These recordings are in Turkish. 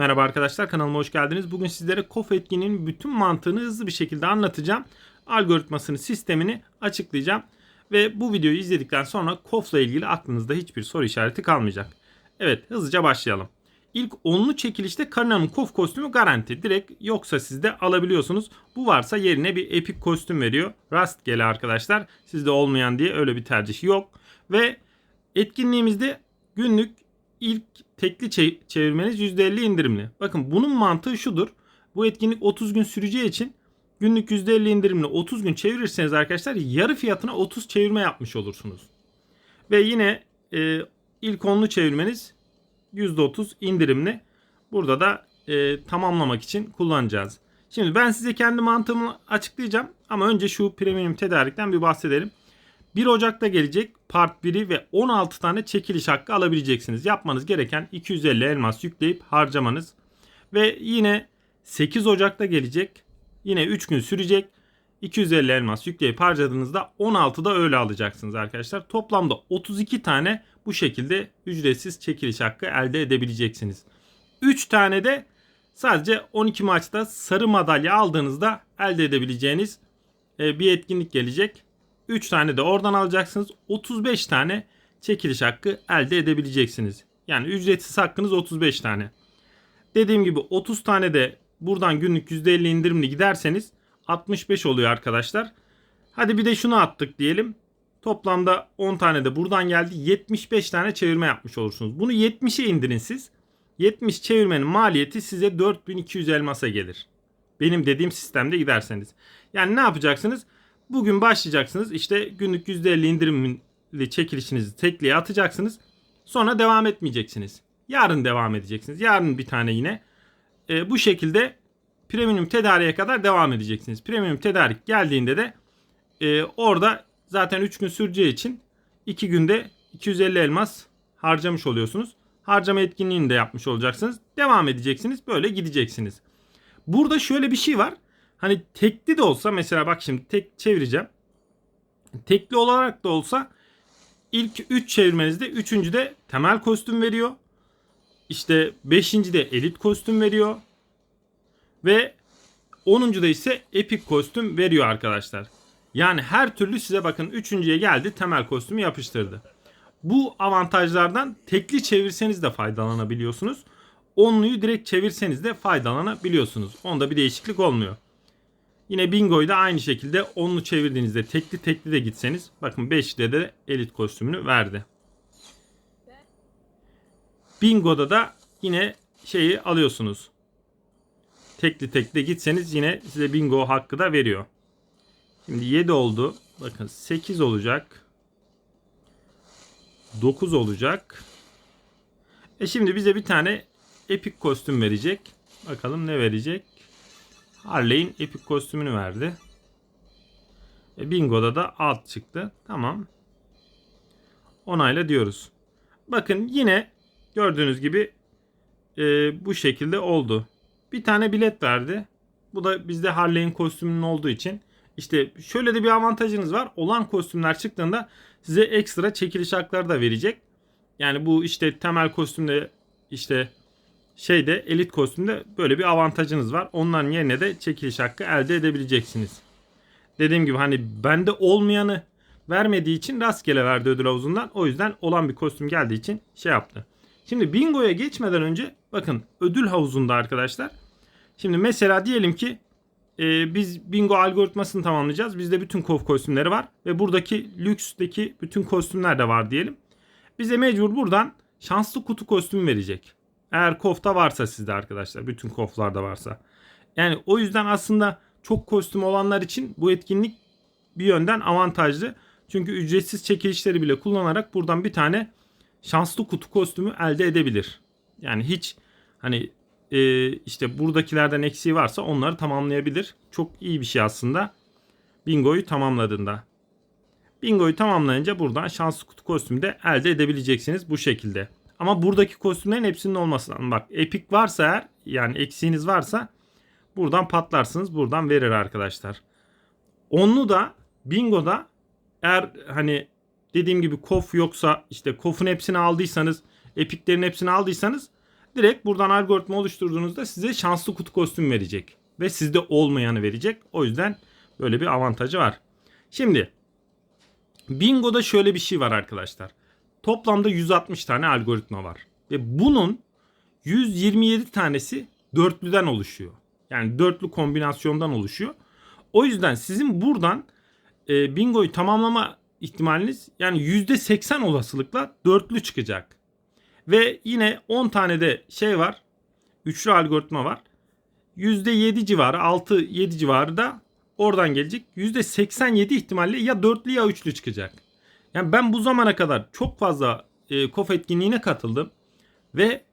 Merhaba arkadaşlar kanalıma hoş geldiniz. Bugün sizlere KOF etkinliğinin bütün mantığını hızlı bir şekilde anlatacağım. Algoritmasını, sistemini açıklayacağım. Ve bu videoyu izledikten sonra KOF'la ilgili aklınızda hiçbir soru işareti kalmayacak. Evet hızlıca başlayalım. İlk onlu çekilişte Karina'nın KOF kostümü garanti. Direkt yoksa siz de alabiliyorsunuz. Bu varsa yerine bir epik kostüm veriyor. Rastgele arkadaşlar. Sizde olmayan diye öyle bir tercih yok. Ve etkinliğimizde günlük ilk tekli çe- çevirmeniz %50 indirimli. Bakın bunun mantığı şudur. Bu etkinlik 30 gün süreceği için günlük %50 indirimli 30 gün çevirirseniz arkadaşlar yarı fiyatına 30 çevirme yapmış olursunuz. Ve yine e, ilk onlu çevirmeniz %30 indirimli. Burada da e, tamamlamak için kullanacağız. Şimdi ben size kendi mantığımı açıklayacağım ama önce şu premium tedarikten bir bahsedelim. 1 Ocak'ta gelecek part 1'i ve 16 tane çekiliş hakkı alabileceksiniz. Yapmanız gereken 250 elmas yükleyip harcamanız. Ve yine 8 Ocak'ta gelecek. Yine 3 gün sürecek. 250 elmas yükleyip harcadığınızda 16'da öyle alacaksınız arkadaşlar. Toplamda 32 tane bu şekilde ücretsiz çekiliş hakkı elde edebileceksiniz. 3 tane de sadece 12 maçta sarı madalya aldığınızda elde edebileceğiniz e, bir etkinlik gelecek. 3 tane de oradan alacaksınız. 35 tane çekiliş hakkı elde edebileceksiniz. Yani ücretsiz hakkınız 35 tane. Dediğim gibi 30 tane de buradan günlük %50 indirimli giderseniz 65 oluyor arkadaşlar. Hadi bir de şunu attık diyelim. Toplamda 10 tane de buradan geldi. 75 tane çevirme yapmış olursunuz. Bunu 70'e indirin siz. 70 çevirmenin maliyeti size 4200 elmasa gelir. Benim dediğim sistemde giderseniz. Yani ne yapacaksınız? Bugün başlayacaksınız. İşte günlük %50 indirimli çekilişinizi tekliğe atacaksınız. Sonra devam etmeyeceksiniz. Yarın devam edeceksiniz. Yarın bir tane yine. E, bu şekilde premium tedariğe kadar devam edeceksiniz. Premium tedarik geldiğinde de e, orada zaten 3 gün süreceği için 2 günde 250 elmas harcamış oluyorsunuz. Harcama etkinliğini de yapmış olacaksınız. Devam edeceksiniz. Böyle gideceksiniz. Burada şöyle bir şey var. Hani tekli de olsa mesela bak şimdi tek çevireceğim. Tekli olarak da olsa ilk 3 çevirmenizde 3. de temel kostüm veriyor. İşte 5. de elit kostüm veriyor. Ve 10. da ise epik kostüm veriyor arkadaşlar. Yani her türlü size bakın 3.ye geldi temel kostümü yapıştırdı. Bu avantajlardan tekli çevirseniz de faydalanabiliyorsunuz. Onluyu direkt çevirseniz de faydalanabiliyorsunuz. Onda bir değişiklik olmuyor. Yine bingoyu da aynı şekilde onlu çevirdiğinizde tekli tekli de gitseniz bakın 5'de de elit kostümünü verdi. Bingo'da da yine şeyi alıyorsunuz. Tekli tekli gitseniz yine size bingo hakkı da veriyor. Şimdi 7 oldu. Bakın 8 olacak. 9 olacak. E şimdi bize bir tane epik kostüm verecek. Bakalım ne verecek. Harley'in epik kostümünü verdi. E, Bingo'da da alt çıktı. Tamam. Onayla diyoruz. Bakın yine gördüğünüz gibi e, bu şekilde oldu. Bir tane bilet verdi. Bu da bizde Harley'in kostümünün olduğu için. İşte şöyle de bir avantajınız var. Olan kostümler çıktığında size ekstra çekiliş hakları da verecek. Yani bu işte temel kostümde işte şeyde elit kostümde böyle bir avantajınız var. Onların yerine de çekiliş hakkı elde edebileceksiniz. Dediğim gibi hani bende olmayanı vermediği için rastgele verdi ödül havuzundan. O yüzden olan bir kostüm geldiği için şey yaptı. Şimdi bingoya geçmeden önce bakın ödül havuzunda arkadaşlar. Şimdi mesela diyelim ki e, biz bingo algoritmasını tamamlayacağız. Bizde bütün kof kostümleri var. Ve buradaki lüksteki bütün kostümler de var diyelim. Bize mecbur buradan şanslı kutu kostümü verecek. Eğer kofta varsa sizde arkadaşlar. Bütün koflarda varsa. Yani o yüzden aslında çok kostüm olanlar için bu etkinlik bir yönden avantajlı. Çünkü ücretsiz çekilişleri bile kullanarak buradan bir tane şanslı kutu kostümü elde edebilir. Yani hiç hani e, işte buradakilerden eksiği varsa onları tamamlayabilir. Çok iyi bir şey aslında. Bingo'yu tamamladığında. Bingo'yu tamamlayınca buradan şanslı kutu kostümü de elde edebileceksiniz bu şekilde. Ama buradaki kostümlerin hepsinin olması lazım. Bak epik varsa eğer yani eksiğiniz varsa buradan patlarsınız. Buradan verir arkadaşlar. Onlu da bingoda eğer hani dediğim gibi kof yoksa işte kofun hepsini aldıysanız epiklerin hepsini aldıysanız Direkt buradan algoritma oluşturduğunuzda size şanslı kutu kostüm verecek. Ve sizde olmayanı verecek. O yüzden böyle bir avantajı var. Şimdi Bingo'da şöyle bir şey var arkadaşlar. Toplamda 160 tane algoritma var. Ve bunun 127 tanesi dörtlüden oluşuyor. Yani dörtlü kombinasyondan oluşuyor. O yüzden sizin buradan e, bingoyu tamamlama ihtimaliniz yani %80 olasılıkla dörtlü çıkacak. Ve yine 10 tane de şey var. Üçlü algoritma var. %7 civarı 6-7 civarı da oradan gelecek. %87 ihtimalle ya dörtlü ya üçlü çıkacak. Yani ben bu zamana kadar çok fazla e, kof etkinliğine katıldım. Ve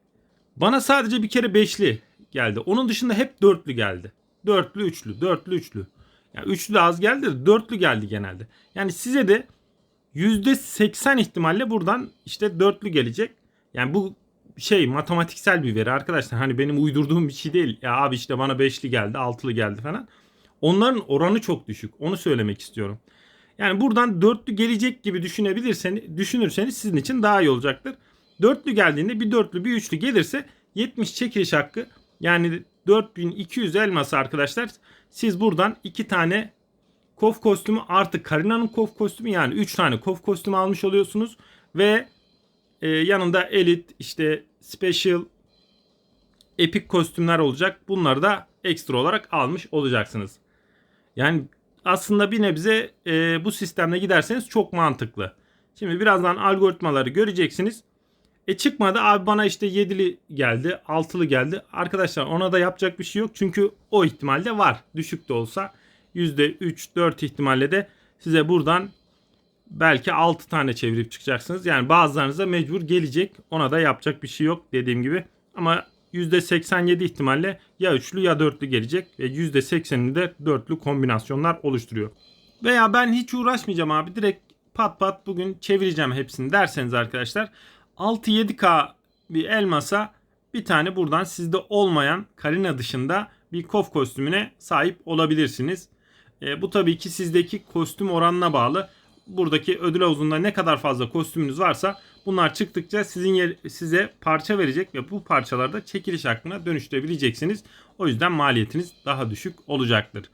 bana sadece bir kere beşli geldi. Onun dışında hep dörtlü geldi. Dörtlü, üçlü, dörtlü, üçlü. Yani üçlü de az geldi de dörtlü geldi genelde. Yani size de %80 ihtimalle buradan işte dörtlü gelecek. Yani bu şey matematiksel bir veri arkadaşlar. Hani benim uydurduğum bir şey değil. Ya abi işte bana beşli geldi, altılı geldi falan. Onların oranı çok düşük. Onu söylemek istiyorum. Yani buradan dörtlü gelecek gibi düşünebilirseniz, düşünürseniz sizin için daha iyi olacaktır. Dörtlü geldiğinde bir dörtlü bir üçlü gelirse 70 çekiliş hakkı yani 4200 elması arkadaşlar siz buradan iki tane kof kostümü artı Karina'nın kof kostümü yani 3 tane kof kostümü almış oluyorsunuz ve e, yanında Elite işte Special Epic kostümler olacak. Bunları da ekstra olarak almış olacaksınız. Yani aslında bir nebze e, bu sistemle giderseniz çok mantıklı. Şimdi birazdan algoritmaları göreceksiniz. E çıkmadı abi bana işte 7'li geldi 6'lı geldi. Arkadaşlar ona da yapacak bir şey yok. Çünkü o ihtimalde var. Düşük de olsa %3-4 ihtimalle de size buradan belki 6 tane çevirip çıkacaksınız. Yani bazılarınıza mecbur gelecek. Ona da yapacak bir şey yok dediğim gibi. Ama %87 ihtimalle ya üçlü ya dörtlü gelecek ve %80'ini de dörtlü kombinasyonlar oluşturuyor. Veya ben hiç uğraşmayacağım abi direkt pat pat bugün çevireceğim hepsini derseniz arkadaşlar 6-7K bir elmasa bir tane buradan sizde olmayan Karina dışında bir kof kostümüne sahip olabilirsiniz. E, bu tabii ki sizdeki kostüm oranına bağlı. Buradaki ödül havuzunda ne kadar fazla kostümünüz varsa bunlar çıktıkça sizin yer, size parça verecek ve bu parçalarda çekiliş hakkına dönüştürebileceksiniz. O yüzden maliyetiniz daha düşük olacaktır.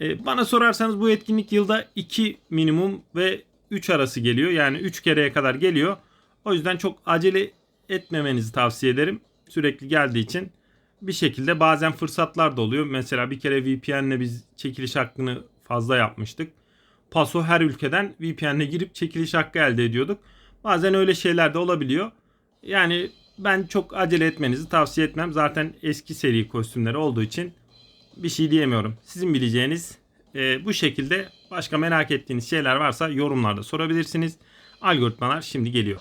E, bana sorarsanız bu etkinlik yılda 2 minimum ve 3 arası geliyor. Yani 3 kereye kadar geliyor. O yüzden çok acele etmemenizi tavsiye ederim. Sürekli geldiği için bir şekilde bazen fırsatlar da oluyor. Mesela bir kere VPN'le biz çekiliş hakkını fazla yapmıştık. Paso her ülkeden VPN'le girip çekiliş hakkı elde ediyorduk. Bazen öyle şeyler de olabiliyor. Yani ben çok acele etmenizi tavsiye etmem. Zaten eski seri kostümleri olduğu için bir şey diyemiyorum. Sizin bileceğiniz e, bu şekilde başka merak ettiğiniz şeyler varsa yorumlarda sorabilirsiniz. Algoritmalar şimdi geliyor.